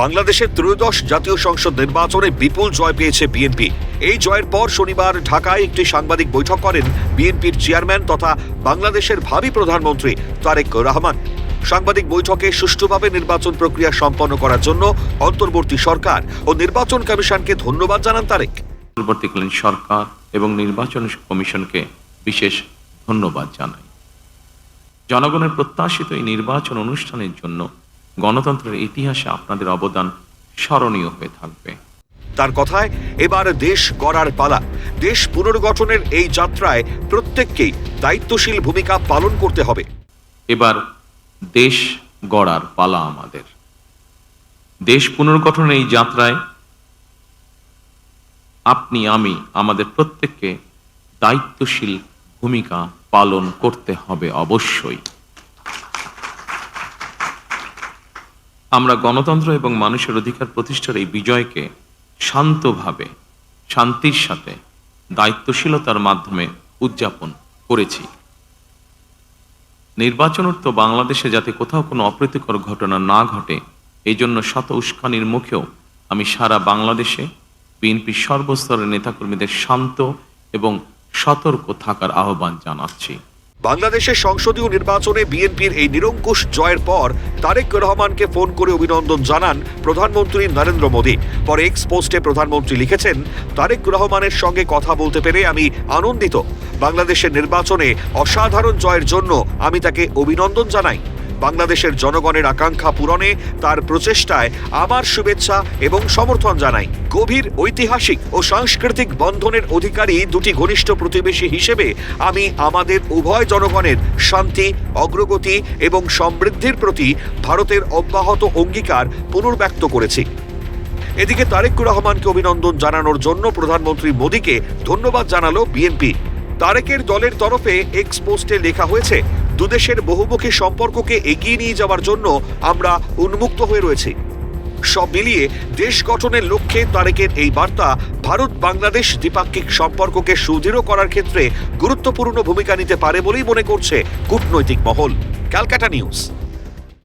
বাংলাদেশের ত্রয়োদশ জাতীয় সংসদ নির্বাচনে বিপুল জয় পেয়েছে বিএনপি। এই জয়ের পর শনিবার ঢাকায় একটি সাংবাদিক বৈঠক করেন বিএনপির চেয়ারম্যান তথা বাংলাদেশের ভাবি প্রধানমন্ত্রী তারেক রহমান। সাংবাদিক বৈঠকে সুষ্ঠুভাবে নির্বাচন প্রক্রিয়া সম্পন্ন করার জন্য অন্তর্বর্তী সরকার ও নির্বাচন কমিশনকে ধন্যবাদ জানান তারেক। পরবর্তীকালীন সরকার এবং নির্বাচন কমিশনকে বিশেষ ধন্যবাদ জানাই। জনগণের প্রত্যাশিত এই নির্বাচন অনুষ্ঠানের জন্য গণতন্ত্রের ইতিহাসে আপনাদের অবদান স্মরণীয় হয়ে থাকবে। তার কথায় এবার দেশ গড়ার পালা। দেশ পুনর্গঠনের এই যাত্রায় প্রত্যেককেই দায়িত্বশীল ভূমিকা পালন করতে হবে। এবার দেশ গড়ার পালা আমাদের। দেশ পুনর্গঠনের এই যাত্রায় আপনি আমি আমাদের প্রত্যেককে দায়িত্বশীল ভূমিকা পালন করতে হবে অবশ্যই। আমরা গণতন্ত্র এবং মানুষের অধিকার প্রতিষ্ঠার এই বিজয়কে শান্তভাবে, শান্তির সাথে, দায়িত্বশীলতার মাধ্যমে উদযাপন করেছি। নির্বাচনোত্তর বাংলাদেশে যাতে কোথাও কোনো অপ্রীতিকর ঘটনা না ঘটে এই জন্য শত উস্কানির মুখেও আমি সারা বাংলাদেশে বিএনপির সর্বস্তরের নেতাকর্মীদের শান্ত এবং সতর্ক থাকার আহ্বান জানাচ্ছি। বাংলাদেশের সংসদীয় নির্বাচনে বিএনপির এই নিরঙ্কুশ জয়ের পর তারেক রহমানকে ফোন করে অভিনন্দন জানান প্রধানমন্ত্রী নরেন্দ্র মোদী। পরে এক্স পোস্টে প্রধানমন্ত্রী লিখেছেন, তারেক রহমানের সঙ্গে কথা বলতে পেরে আমি আনন্দিত। বাংলাদেশের নির্বাচনে অসাধারণ জয়ের জন্য আমি তাকে অভিনন্দন জানাই। বাংলাদেশের জনগণের আকাঙ্ক্ষা পূরণে তার প্রচেষ্টায় আমার শুভেচ্ছা এবং সমর্থন জানাই। গভীর ঐতিহাসিক ও সাংস্কৃতিক বন্ধনের অধিকারী দুটি ঘনিষ্ঠ প্রতিবেশী হিসেবে আমি আমাদের উভয় জনগণের শান্তি, অগ্রগতি এবং সমৃদ্ধির প্রতি ভারতের অব্যাহত অঙ্গীকার পুনর্ব্যক্ত করেছি। এদিকে তারেকুর রহমানকে অভিনন্দন জানানোর জন্য প্রধানমন্ত্রী মোদীকে ধন্যবাদ জানালো বিএনপি। তারেকের দলের তরফে এক্স পোস্টে লেখা হয়েছে দুদেশের বহুমুখী সম্পর্ককে এগিয়ে নিয়ে যাওয়ার জন্য আমরা উন্মুক্ত হয়ে রয়েছি। সব মিলিয়ে দেশ গঠনের লক্ষ্যে তারেকের এই বার্তা ভারত বাংলাদেশ দ্বিপাক্ষিক সম্পর্ককে সুদৃঢ় করার ক্ষেত্রে গুরুত্বপূর্ণ ভূমিকা নিতে পারে বলেই মনে করছে কূটনৈতিক মহল। ক্যালকাটা নিউজ।